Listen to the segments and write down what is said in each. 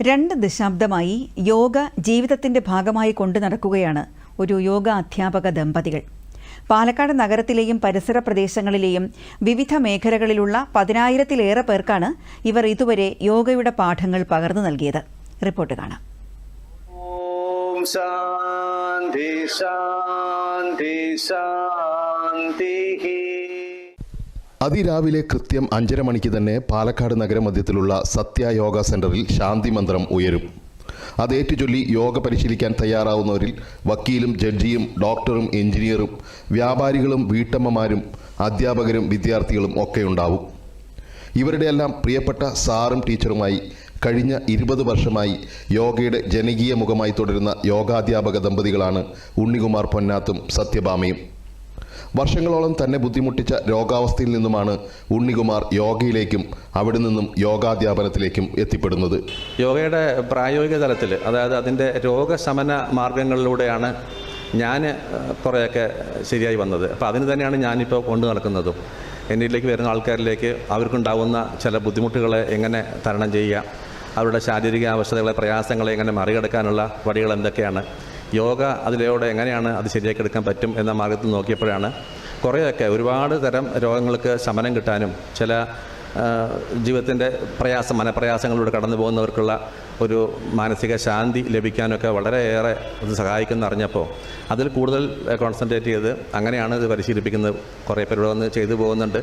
രണ്ട് ദശാബ്ദമായി യോഗ ജീവിതത്തിന്റെ ഭാഗമായി കൊണ്ടു നടക്കുകയാണ് ഒരു യോഗ അധ്യാപക ദമ്പതികൾ. പാലക്കാട് നഗരത്തിലെയും പരിസര പ്രദേശങ്ങളിലെയും വിവിധ മേഖലകളിലുള്ള പതിനായിരത്തിലേറെ പേർക്കാണ് ഇവർ ഇതുവരെ യോഗയുടെ പാഠങ്ങൾ പകർന്നു നൽകിയത്. റിപ്പോർട്ട് കാണാം. ശാന്തി ശാന്തി ശാന്തി അതിരാവിലെ കൃത്യം അഞ്ചര മണിക്ക് തന്നെ പാലക്കാട് നഗരമധ്യത്തിലുള്ള സത്യ യോഗ സെന്ററിൽ ശാന്തി മന്ത്രം ഉയരും. അതേറ്റുചൊല്ലി യോഗ പരിശീലിക്കാൻ തയ്യാറാവുന്നവരിൽ വക്കീലും ജഡ്ജിയും ഡോക്ടറും എഞ്ചിനീയറും വ്യാപാരികളും വീട്ടമ്മമാരും അധ്യാപകരും വിദ്യാർത്ഥികളും ഒക്കെ ഉണ്ടാവും ഇവരുടെയെല്ലാം പ്രിയപ്പെട്ട സാറും ടീച്ചറുമായി കഴിഞ്ഞ ഇരുപത് വർഷമായി യോഗയുടെ ജനകീയ മുഖമായി തുടരുന്ന യോഗാധ്യാപക ദമ്പതികളാണ് ഉണ്ണികുമാർ പൊന്നാത്തും സത്യഭാമയും. വർഷങ്ങളോളം തന്നെ ബുദ്ധിമുട്ടിച്ച രോഗാവസ്ഥയിൽ നിന്നുമാണ് ഉണ്ണികുമാർ യോഗയിലേക്കും അവിടെ നിന്നും യോഗാധ്യാപനത്തിലേക്കും എത്തിപ്പെടുന്നത്. യോഗയുടെ പ്രായോഗിക തലത്തിൽ അതായത് അതിന്റെ രോഗശമന മാർഗങ്ങളിലൂടെയാണ് ഞാൻ കുറേയൊക്കെ ശരിയായി വന്നത്. അപ്പോൾ അതിന് തന്നെയാണ് ഞാനിപ്പോൾ കൊണ്ടു നടക്കുന്നതും. എന്നിലേക്ക് വരുന്ന ആൾക്കാരിലേക്ക് അവർക്കുണ്ടാവുന്ന ചില ബുദ്ധിമുട്ടുകളെ എങ്ങനെ തരണം ചെയ്യുക അവരുടെ ശാരീരിക ആവശ്യതകളെ പ്രയാസങ്ങളെ എങ്ങനെ മറികടക്കാനുള്ള വഴികൾ എന്തൊക്കെയാണ് യോഗ അതിലൂടെ എങ്ങനെയാണ് അത് ശരിയാക്കി എടുക്കാൻ പറ്റും എന്ന മാർഗത്തിൽ നോക്കിയപ്പോഴാണ് കുറേയൊക്കെ ഒരുപാട് തരം രോഗങ്ങൾക്ക് ശമനം കിട്ടാനും ചില ജീവിതത്തിന്റെ പ്രയാസം മനപ്രയാസങ്ങളിലൂടെ കടന്നു പോകുന്നവർക്കുള്ള ഒരു മാനസിക ശാന്തി ലഭിക്കാനൊക്കെ വളരെയേറെ ഇത് സഹായിക്കുമെന്ന് അറിഞ്ഞപ്പോൾ അതിൽ കൂടുതൽ കോൺസെൻട്രേറ്റ് ചെയ്ത് അങ്ങനെയാണ് ഇത് പരിശീലിപ്പിക്കുന്നത്. കുറേ പേരോട് വന്ന് ചെയ്തു പോകുന്നുണ്ട്.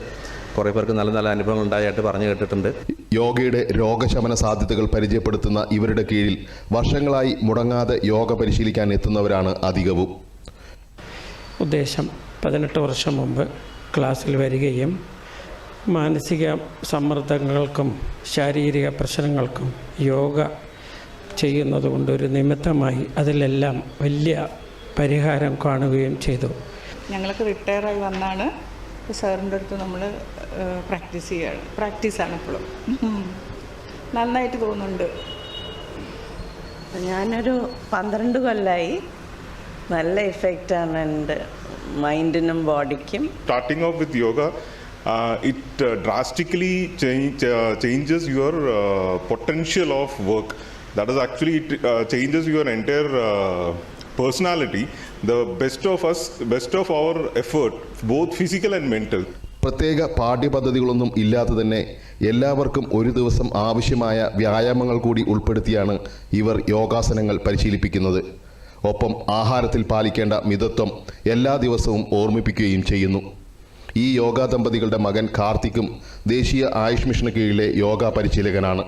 കുറേ പേർക്ക് നല്ല നല്ല അനുഭവങ്ങൾ ഉണ്ടായിട്ട് പറഞ്ഞു കേട്ടിട്ടുണ്ട്. യോഗയുടെ രോഗശമന സാധ്യതകൾ പരിചയപ്പെടുത്തുന്ന ഇവരുടെ കീഴിൽ വർഷങ്ങളായി മുടങ്ങാതെ യോഗ പരിശീലിക്കാൻ എത്തുന്നവരാണ് അധികവും. ഉദ്ദേശം പതിനെട്ട് വർഷം മുമ്പ് ക്ലാസ്സിൽ വരികയും മാനസിക സമ്മർദ്ദങ്ങൾക്കും ശാരീരിക പ്രശ്നങ്ങൾക്കും യോഗ ചെയ്യുന്നതുകൊണ്ട് ഒരു നിമിത്തമായി അതിലെല്ലാം വലിയ പരിഹാരം കാണുകയും ചെയ്തു. ഞങ്ങൾക്ക് റിട്ടയറായി വന്നാണ്. അപ്പോൾ സാറിന്റെ അടുത്ത് നമ്മൾ പ്രാക്ടീസ് ചെയ്യുകയാണ് പ്രാക്ടീസാണ് ഇപ്പോഴും നന്നായിട്ട് തോന്നുന്നുണ്ട്. ഞാനൊരു പന്ത്രണ്ട് കൊല്ലായി. നല്ല ഇഫക്റ്റാണ് എന്റെ മൈൻഡിനും ബോഡിക്കും starting off with yoga it drastically changes your potential of work that is actually it changes your entire personality The best of us, best of our effort, both physical and mental. പ്രത്യേക പാഠ്യപദ്ധതികളൊന്നും ഇല്ലാതെ തന്നെ എല്ലാവർക്കും ഒരു ദിവസം ആവശ്യമായ വ്യായാമങ്ങൾ കൂടി ഉൾപ്പെടുത്തിയാണ് ഇവർ യോഗാസനങ്ങൾ പരിശീലിപ്പിക്കുന്നത്. ഒപ്പം ആഹാരത്തിൽ പാലിക്കേണ്ട മിതത്വം എല്ലാ ദിവസവും ഓർമ്മിപ്പിക്കുകയും ചെയ്യുന്നു. ഈ യോഗാ ദമ്പതികളുടെ മകൻ കാർത്തിക്കും ദേശീയ ആയുഷ് മിഷന് കീഴിലെ യോഗ പരിശീലകനാണ്.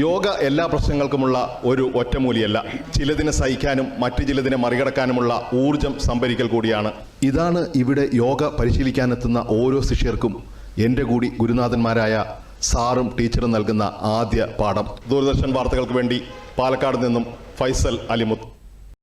യോഗ എല്ലാ പ്രശ്നങ്ങൾക്കുമുള്ള ഒരു ഒറ്റമൂലിയല്ല. ചിലതിനെ സഹിക്കാനും മറ്റു ചിലതിനെ മറികടക്കാനുമുള്ള ഊർജം സംഭരിക്കൽ കൂടിയാണ്. ഇതാണ് ഇവിടെ യോഗ പരിശീലിക്കാനെത്തുന്ന ഓരോ ശിഷ്യർക്കും എന്റെ കൂടി ഗുരുനാഥന്മാരായ സാറും ടീച്ചറും നൽകുന്ന ആദ്യ പാഠം. ദൂരദർശൻ വാർത്തകൾക്ക് വേണ്ടി പാലക്കാട് നിന്നും ഫൈസൽ അലിമുത്ത്.